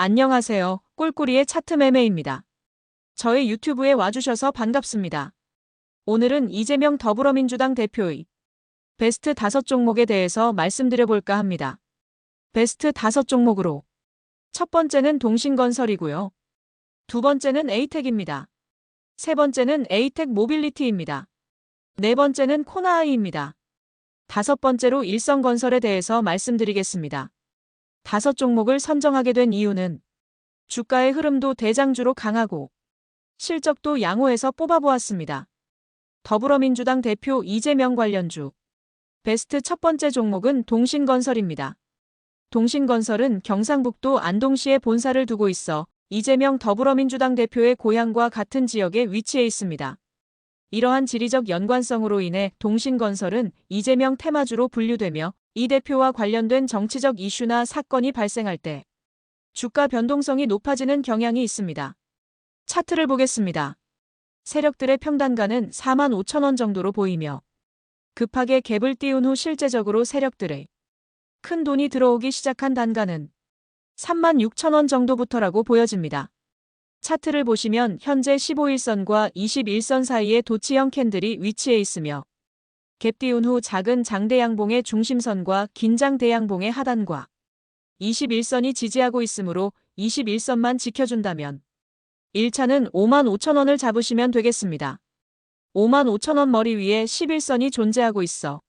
안녕하세요. 꿀꿀이의 차트 매매입니다. 저의 유튜브에 와주셔서 반갑습니다. 오늘은 이재명 더불어민주당 대표의 베스트 5 종목에 대해서 말씀드려볼까 합니다. 베스트 5 종목으로 첫 번째는 동신건설이고요. 두 번째는 에이텍입니다. 세 번째는 에이텍 모빌리티입니다. 네 번째는 코나아이입니다. 다섯 번째로 일성건설에 대해서 말씀드리겠습니다. 다섯 종목을 선정하게 된 이유는 주가의 흐름도 대장주로 강하고 실적도 양호해서 뽑아보았습니다. 더불어민주당 대표 이재명 관련주 베스트 첫 번째 종목은 동신건설입니다. 동신건설은 경상북도 안동시에 본사를 두고 있어 이재명 더불어민주당 대표의 고향과 같은 지역에 위치해 있습니다. 이러한 지리적 연관성으로 인해 동신건설은 이재명 테마주로 분류되며 이 대표와 관련된 정치적 이슈나 사건이 발생할 때 주가 변동성이 높아지는 경향이 있습니다. 차트를 보겠습니다. 세력들의 평단가는 4만 5천 원 정도로 보이며 급하게 갭을 띄운 후 실제적으로 세력들의 큰 돈이 들어오기 시작한 단가는 3만 6천 원 정도부터라고 보여집니다. 차트를 보시면 현재 15일선과 21선 사이에 도치형 캔들이 위치해 있으며 갭 띄운 후 작은 장대양봉의 중심선과 긴장 대양봉의 하단과 21선이 지지하고 있으므로 21선만 지켜준다면 1차는 5만 5천 원을 잡으시면 되겠습니다. 5만 5천 원 머리 위에 11선이 존재하고 있어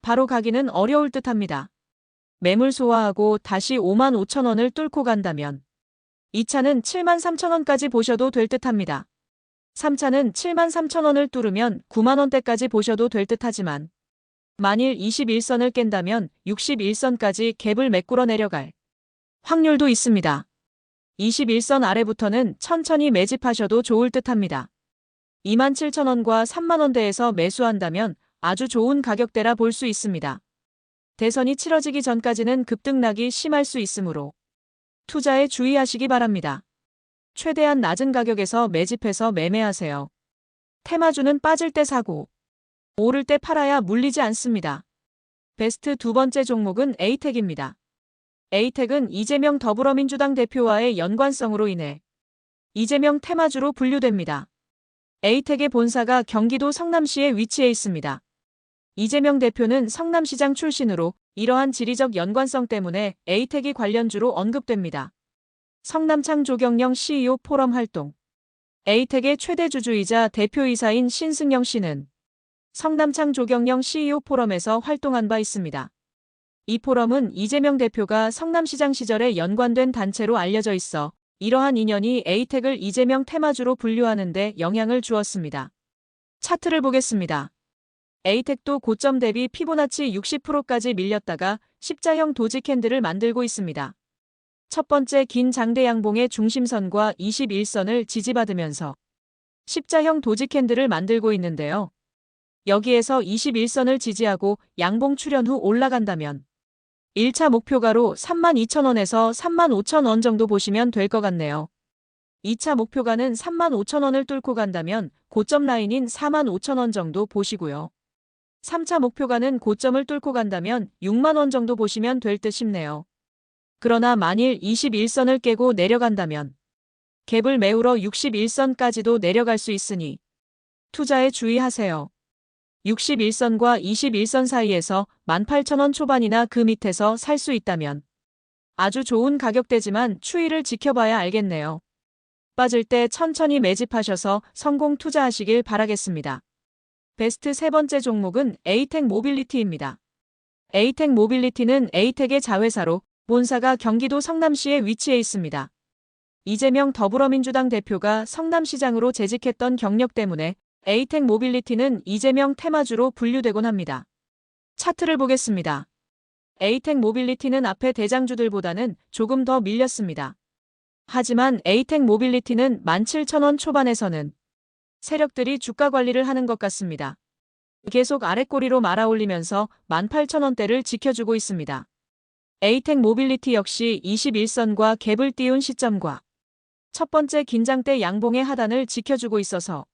바로 가기는 어려울 듯 합니다. 매물 소화하고 다시 5만 5천 원을 뚫고 간다면 2차는 7만 3천 원까지 보셔도 될 듯 합니다. 3차는 7만 3천 원을 뚫으면 9만 원대까지 보셔도 될 듯 하지만 만일 21선을 깬다면 61선까지 갭을 메꾸러 내려갈 확률도 있습니다. 21선 아래부터는 천천히 매집하셔도 좋을 듯 합니다. 2만 7천 원과 3만 원대에서 매수한다면 아주 좋은 가격대라 볼 수 있습니다. 대선이 치러지기 전까지는 급등락이 심할 수 있으므로 투자에 주의하시기 바랍니다. 최대한 낮은 가격에서 매집해서 매매하세요. 테마주는 빠질 때 사고, 오를 때 팔아야 물리지 않습니다. 베스트 두 번째 종목은 에이텍입니다. 에이텍은 이재명 더불어민주당 대표와의 연관성으로 인해 이재명 테마주로 분류됩니다. 에이텍의 본사가 경기도 성남시에 위치해 있습니다. 이재명 대표는 성남시장 출신으로 이러한 지리적 연관성 때문에 에이텍이 관련주로 언급됩니다. 성남창 조경영 CEO 포럼 활동 에이텍의 최대 주주이자 대표이사인 신승영 씨는 성남창 조경영 CEO 포럼에서 활동한 바 있습니다. 이 포럼은 이재명 대표가 성남시장 시절에 연관된 단체로 알려져 있어 이러한 인연이 에이텍을 이재명 테마주로 분류하는 데 영향을 주었습니다. 차트를 보겠습니다. 에이텍도 고점 대비 피보나치 60%까지 밀렸다가 십자형 도지 캔들을 만들고 있습니다. 첫 번째 긴 장대 양봉의 중심선과 21선을 지지받으면서 십자형 도지 캔들을 만들고 있는데요. 여기에서 21선을 지지하고 양봉 출현 후 올라간다면 1차 목표가로 32,000원에서 35,000원 정도 보시면 될 것 같네요. 2차 목표가는 35,000원을 뚫고 간다면 고점 라인인 45,000원 정도 보시고요. 3차 목표가는 고점을 뚫고 간다면 6만원 정도 보시면 될 듯 싶네요. 그러나 만일 21선을 깨고 내려간다면 갭을 메우러 61선까지도 내려갈 수 있으니 투자에 주의하세요. 61선과 21선 사이에서 18,000원 초반이나 그 밑에서 살 수 있다면 아주 좋은 가격대지만 추이를 지켜봐야 알겠네요. 빠질 때 천천히 매집하셔서 성공 투자하시길 바라겠습니다. 베스트 세 번째 종목은 에이텍 모빌리티입니다. 에이텍 모빌리티는 에이텍의 자회사로 본사가 경기도 성남시에 위치해 있습니다. 이재명 더불어민주당 대표가 성남시장으로 재직했던 경력 때문에 에이텍 모빌리티는 이재명 테마주로 분류되곤 합니다. 차트를 보겠습니다. 에이텍 모빌리티는 앞에 대장주들보다는 조금 더 밀렸습니다. 하지만 에이텍 모빌리티는 17,000원 초반에서는 세력들이 주가 관리를 하는 것 같습니다. 계속 아랫꼬리로 말아올리면서 18,000원대를 지켜주고 있습니다. 에이텍 모빌리티 역시 21선과 갭을 띄운 시점과 첫 번째 긴장대 양봉의 하단을 지켜주고 있어서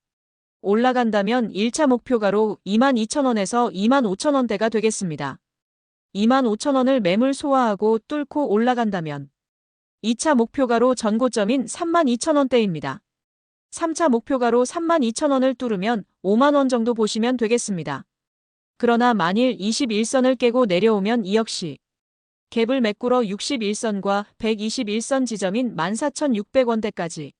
올라간다면 1차 목표가로 22,000원에서 25,000원대가 되겠습니다. 25,000원을 매물 소화하고 뚫고 올라간다면 2차 목표가로 전고점인 32,000원대입니다. 3차 목표가로 32,000원을 뚫으면 5만원 정도 보시면 되겠습니다. 그러나 만일 21선을 깨고 내려오면 이 역시 갭을 메꾸러 61선과 121선 지점인 14,600원대까지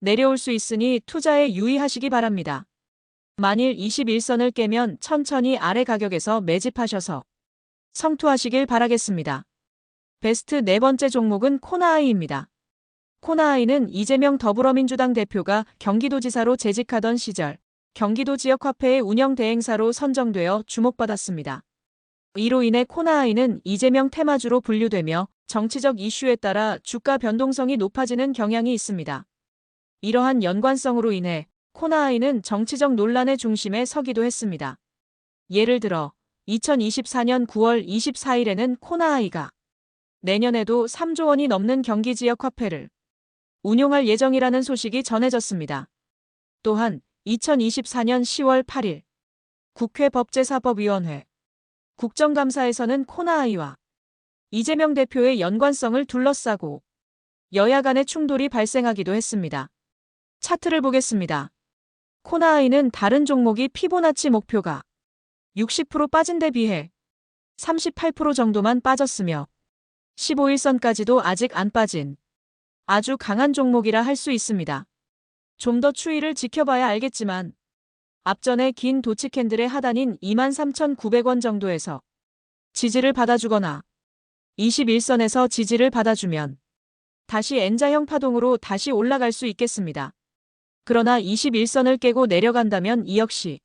내려올 수 있으니 투자에 유의하시기 바랍니다. 만일 21선을 깨면 천천히 아래 가격에서 매집하셔서 성투하시길 바라겠습니다. 베스트 네 번째 종목은 코나아이입니다. 코나아이는 이재명 더불어민주당 대표가 경기도지사로 재직하던 시절 경기도 지역화폐의 운영 대행사로 선정되어 주목받았습니다. 이로 인해 코나아이는 이재명 테마주로 분류되며 정치적 이슈에 따라 주가 변동성이 높아지는 경향이 있습니다. 이러한 연관성으로 인해 코나아이는 정치적 논란의 중심에 서기도 했습니다. 예를 들어 2024년 9월 24일에는 코나아이가 내년에도 3조 원이 넘는 경기 지역 화폐를 운용할 예정이라는 소식이 전해졌습니다. 또한 2024년 10월 8일 국회 법제사법위원회 국정감사에서는 코나아이와 이재명 대표의 연관성을 둘러싸고 여야 간의 충돌이 발생하기도 했습니다. 차트를 보겠습니다. 코나아이는 다른 종목이 피보나치 목표가 60% 빠진 데 비해 38% 정도만 빠졌으며 15일선까지도 아직 안 빠진 아주 강한 종목이라 할 수 있습니다. 좀 더 추이를 지켜봐야 알겠지만 앞전에 긴 도치 캔들의 하단인 23,900원 정도에서 지지를 받아주거나 21선에서 지지를 받아주면 다시 N자형 파동으로 다시 올라갈 수 있겠습니다. 그러나 21선을 깨고 내려간다면 이 역시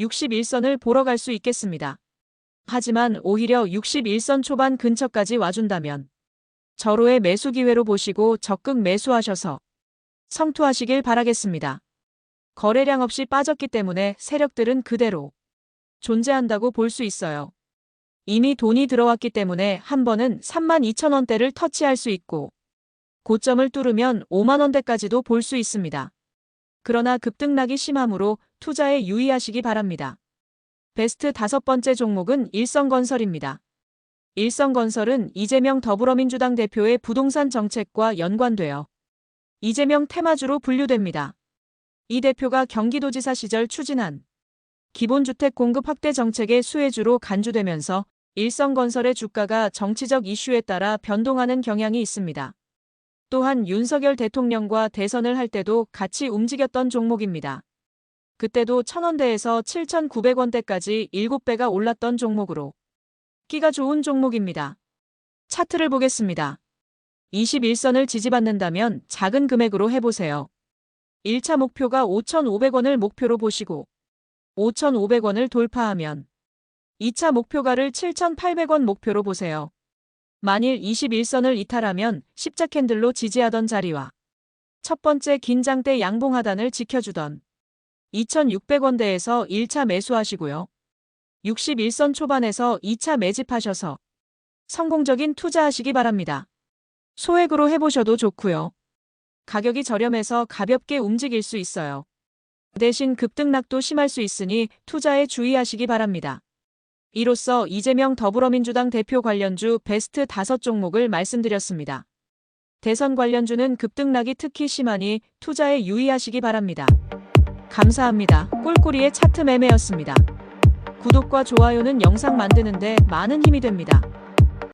61선을 보러 갈 수 있겠습니다. 하지만 오히려 61선 초반 근처까지 와준다면 절호의 매수 기회로 보시고 적극 매수하셔서 성투하시길 바라겠습니다. 거래량 없이 빠졌기 때문에 세력들은 그대로 존재한다고 볼 수 있어요. 이미 돈이 들어왔기 때문에 한 번은 32,000원대를 터치할 수 있고 고점을 뚫으면 5만 원대까지도 볼 수 있습니다. 그러나 급등락이 심하므로 투자에 유의하시기 바랍니다. 베스트 다섯 번째 종목은 일성건설입니다. 일성건설은 이재명 더불어민주당 대표의 부동산 정책과 연관되어 이재명 테마주로 분류됩니다. 이 대표가 경기도지사 시절 추진한 기본주택 공급 확대 정책의 수혜주로 간주되면서 일성건설의 주가가 정치적 이슈에 따라 변동하는 경향이 있습니다. 또한 윤석열 대통령과 대선을 할 때도 같이 움직였던 종목입니다. 그때도 1000원대에서 7,900원대까지 7배가 올랐던 종목으로 끼가 좋은 종목입니다. 차트를 보겠습니다. 21선을 지지받는다면 작은 금액으로 해보세요. 1차 목표가 5,500원을 목표로 보시고 5,500원을 돌파하면 2차 목표가를 7,800원 목표로 보세요. 만일 21선을 이탈하면 십자 캔들로 지지하던 자리와 첫 번째 긴장대 양봉 하단을 지켜주던 2,600원대에서 1차 매수하시고요. 61선 초반에서 2차 매집하셔서 성공적인 투자하시기 바랍니다. 소액으로 해보셔도 좋고요. 가격이 저렴해서 가볍게 움직일 수 있어요. 대신 급등락도 심할 수 있으니 투자에 주의하시기 바랍니다. 이로써 이재명 더불어민주당 대표 관련주 베스트 5 종목을 말씀드렸습니다. 대선 관련주는 급등락이 특히 심하니 투자에 유의하시기 바랍니다. 감사합니다. 꿀꿀이의 차트 매매였습니다. 구독과 좋아요는 영상 만드는데 많은 힘이 됩니다.